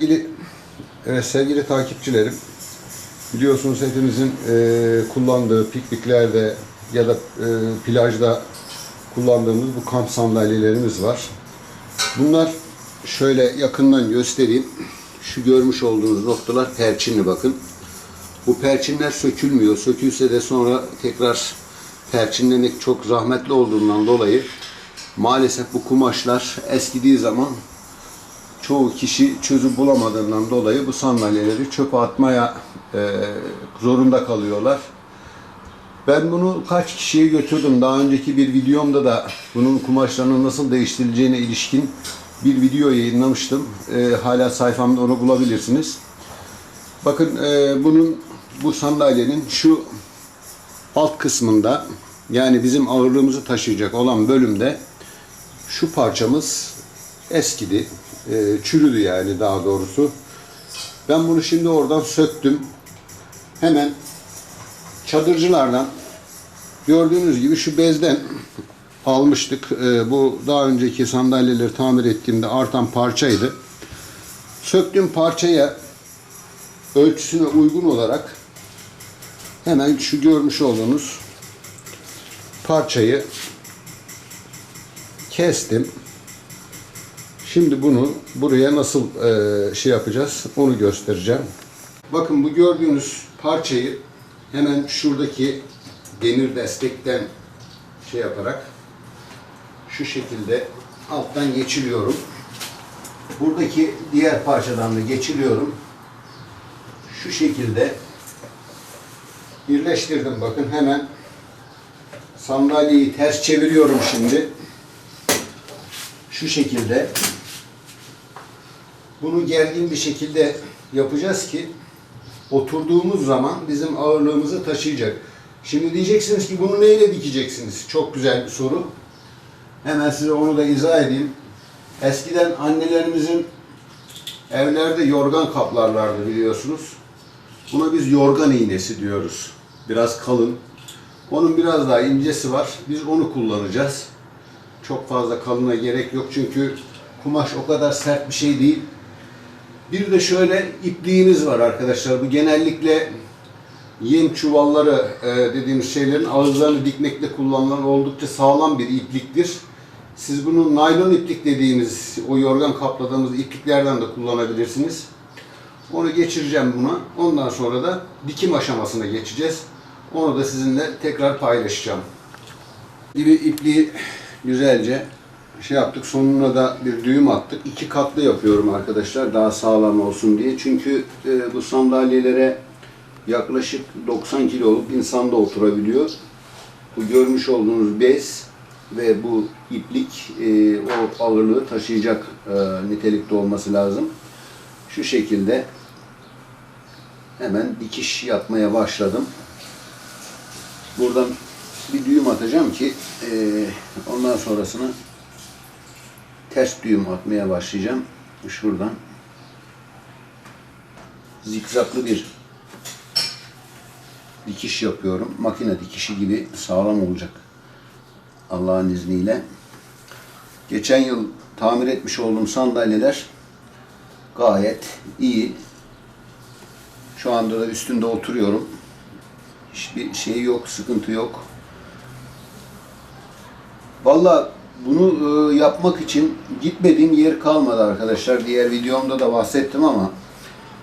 Sevgili, evet, sevgili takipçilerim, biliyorsunuz hepimizin e, kullandığı pikniklerde ya da e, plajda kullandığımız bu kamp sandalyelerimiz var. Bunlar şöyle yakından göstereyim. Şu görmüş olduğunuz noktalar perçinli bakın. Bu perçinler sökülmüyor. Sökülse de sonra tekrar perçinlemek çok zahmetli olduğundan dolayı maalesef bu kumaşlar eskidiği zaman çoğu kişi çözüm bulamadığından dolayı bu sandalyeleri çöpe atmaya e, zorunda kalıyorlar. Ben bunu kaç kişiye götürdüm. Daha önceki bir videomda da bunun kumaşlarının nasıl değiştirileceğine ilişkin bir video yayınlamıştım. E, hala sayfamda onu bulabilirsiniz. Bakın e, bunun bu sandalyenin şu alt kısmında yani bizim ağırlığımızı taşıyacak olan bölümde şu parçamız eskidi. E, çürüdü yani daha doğrusu. Ben bunu şimdi oradan söktüm. Hemen çadırcılardan gördüğünüz gibi şu bezden almıştık. E, bu daha önceki sandalyeleri tamir ettiğimde artan parçaydı. Söktüğüm parçaya ölçüsüne uygun olarak hemen şu görmüş olduğunuz parçayı kestim. Şimdi bunu buraya nasıl e, şey yapacağız onu göstereceğim. Bakın bu gördüğünüz parçayı hemen şuradaki demir destekten şey yaparak şu şekilde alttan geçiriyorum. Buradaki diğer parçadan da geçiriyorum. Şu şekilde birleştirdim bakın hemen sandalyeyi ters çeviriyorum şimdi. Şu şekilde bunu gergin bir şekilde yapacağız ki oturduğumuz zaman bizim ağırlığımızı taşıyacak. Şimdi diyeceksiniz ki bunu neyle dikeceksiniz? Çok güzel bir soru. Hemen size onu da izah edeyim. Eskiden annelerimizin evlerde yorgan kaplarlardı biliyorsunuz. Buna biz yorgan iğnesi diyoruz. Biraz kalın. Onun biraz daha incesi var. Biz onu kullanacağız. Çok fazla kalına gerek yok çünkü kumaş o kadar sert bir şey değil. Bir de şöyle ipliğimiz var arkadaşlar. Bu genellikle yem çuvalları e, dediğimiz şeylerin ağızlarını dikmekte kullanılan oldukça sağlam bir ipliktir. Siz bunu naylon iplik dediğimiz o yorgan kapladığımız ipliklerden de kullanabilirsiniz. Onu geçireceğim buna. Ondan sonra da dikim aşamasına geçeceğiz. Onu da sizinle tekrar paylaşacağım. Gibi ipliği güzelce şey yaptık. Sonuna da bir düğüm attık. İki katlı yapıyorum arkadaşlar daha sağlam olsun diye. Çünkü e, bu sandalyelere yaklaşık 90 kiloluk insan da oturabiliyor. Bu görmüş olduğunuz bez ve bu iplik e, o ağırlığı taşıyacak e, nitelikte olması lazım. Şu şekilde hemen dikiş yapmaya başladım. Buradan bir düğüm atacağım ki e, ondan sonrasını ters düğüm atmaya başlayacağım. Şuradan zikzaklı bir dikiş yapıyorum. Makine dikişi gibi sağlam olacak. Allah'ın izniyle. Geçen yıl tamir etmiş olduğum sandalyeler gayet iyi. Şu anda da üstünde oturuyorum. Hiçbir şey yok, sıkıntı yok. Valla bunu e, yapmak için gitmediğim yer kalmadı arkadaşlar. Diğer videomda da bahsettim ama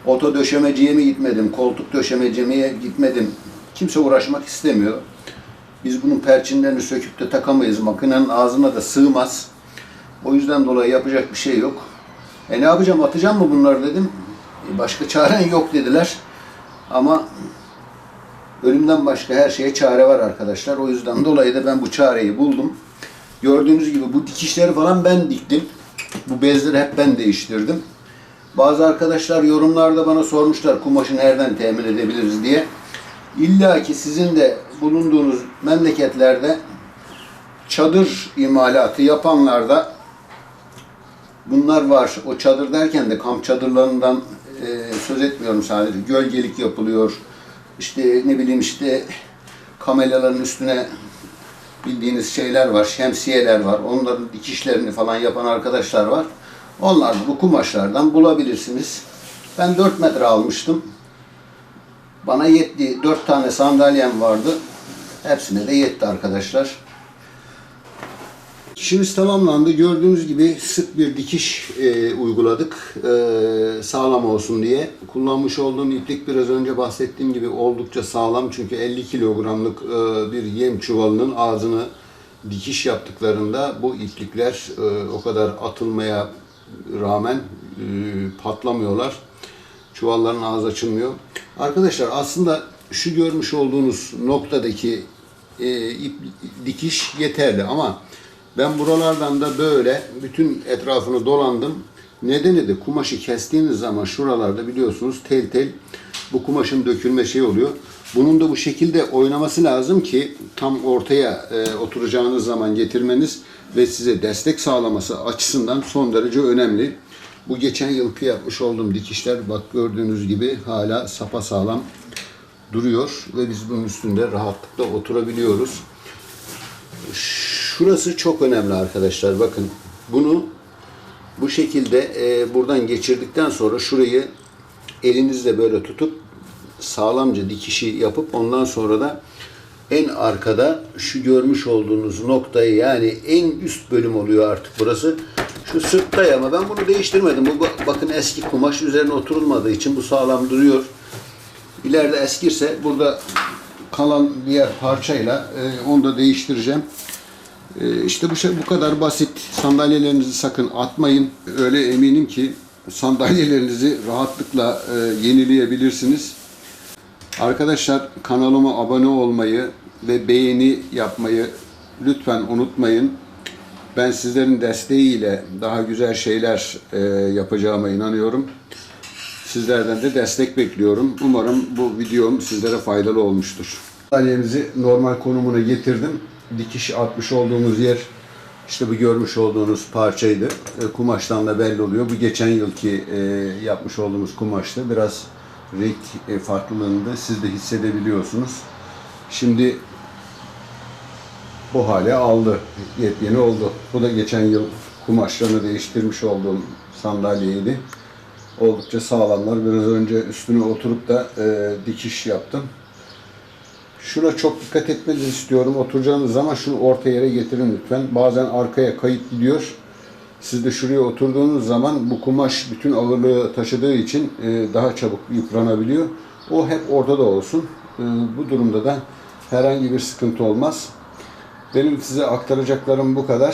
oto döşemeciye mi gitmedim, koltuk döşemeciye gitmedim. Kimse uğraşmak istemiyor. Biz bunun perçinlerini söküp de takamayız. Makinenin ağzına da sığmaz. O yüzden dolayı yapacak bir şey yok. E ne yapacağım, atacağım mı bunları dedim. E, başka çaren yok dediler. Ama ölümden başka her şeye çare var arkadaşlar. O yüzden dolayı da ben bu çareyi buldum. Gördüğünüz gibi bu dikişleri falan ben diktim. Bu bezleri hep ben değiştirdim. Bazı arkadaşlar yorumlarda bana sormuşlar kumaşı nereden temin edebiliriz diye. İlla ki sizin de bulunduğunuz memleketlerde çadır imalatı yapanlarda bunlar var. O çadır derken de kamp çadırlarından e, söz etmiyorum sadece. Gölgelik yapılıyor. İşte ne bileyim işte kameraların üstüne bildiğiniz şeyler var, şemsiyeler var. Onların dikişlerini falan yapan arkadaşlar var. Onlar bu kumaşlardan bulabilirsiniz. Ben 4 metre almıştım. Bana yetti. 4 tane sandalyem vardı. Hepsine de yetti arkadaşlar. İşimiz tamamlandı. Gördüğünüz gibi sık bir dikiş e, uyguladık. E, sağlam olsun diye. Kullanmış olduğum iplik biraz önce bahsettiğim gibi oldukça sağlam. Çünkü 50 kilogramlık e, bir yem çuvalının ağzını dikiş yaptıklarında bu iplikler e, o kadar atılmaya rağmen e, patlamıyorlar. Çuvalların ağzı açılmıyor. Arkadaşlar aslında şu görmüş olduğunuz noktadaki e, ip dikiş yeterli ama ben buralardan da böyle bütün etrafını dolandım. Nedeni de kumaşı kestiğiniz zaman şuralarda biliyorsunuz tel tel bu kumaşın dökülme şey oluyor. Bunun da bu şekilde oynaması lazım ki tam ortaya e, oturacağınız zaman getirmeniz ve size destek sağlaması açısından son derece önemli. Bu geçen yılki yapmış olduğum dikişler bak gördüğünüz gibi hala sapa sağlam duruyor ve biz bunun üstünde rahatlıkla oturabiliyoruz. Şurası çok önemli arkadaşlar. Bakın bunu bu şekilde e, buradan geçirdikten sonra şurayı elinizle böyle tutup sağlamca dikişi yapıp ondan sonra da en arkada şu görmüş olduğunuz noktayı yani en üst bölüm oluyor artık burası. Şu sırtta ama ben bunu değiştirmedim. Bu ba- bakın eski kumaş üzerine oturulmadığı için bu sağlam duruyor. İleride eskirse burada kalan diğer parçayla e, onu da değiştireceğim. E, işte bu şey bu kadar basit. Sandalyelerinizi sakın atmayın. Öyle eminim ki sandalyelerinizi rahatlıkla e, yenileyebilirsiniz. Arkadaşlar kanalıma abone olmayı ve beğeni yapmayı lütfen unutmayın. Ben sizlerin desteğiyle daha güzel şeyler e, yapacağıma inanıyorum. Sizlerden de destek bekliyorum. Umarım bu videom sizlere faydalı olmuştur. Sandalyemizi normal konumuna getirdim. Dikiş atmış olduğumuz yer işte bu görmüş olduğunuz parçaydı. E, kumaştan da belli oluyor. Bu geçen yılki e, yapmış olduğumuz kumaştı. Biraz renk e, farklılığını da siz de hissedebiliyorsunuz. Şimdi bu hale aldı. Yepyeni oldu. Bu da geçen yıl kumaşlarını değiştirmiş olduğum sandalyeydi. Oldukça sağlamlar. Biraz önce üstüne oturup da e, dikiş yaptım. Şuna çok dikkat etmenizi istiyorum. Oturacağınız zaman şunu orta yere getirin lütfen. Bazen arkaya kayıp gidiyor. Siz de şuraya oturduğunuz zaman bu kumaş bütün ağırlığı taşıdığı için e, daha çabuk yıpranabiliyor. O hep ortada olsun. E, bu durumda da herhangi bir sıkıntı olmaz. Benim size aktaracaklarım bu kadar.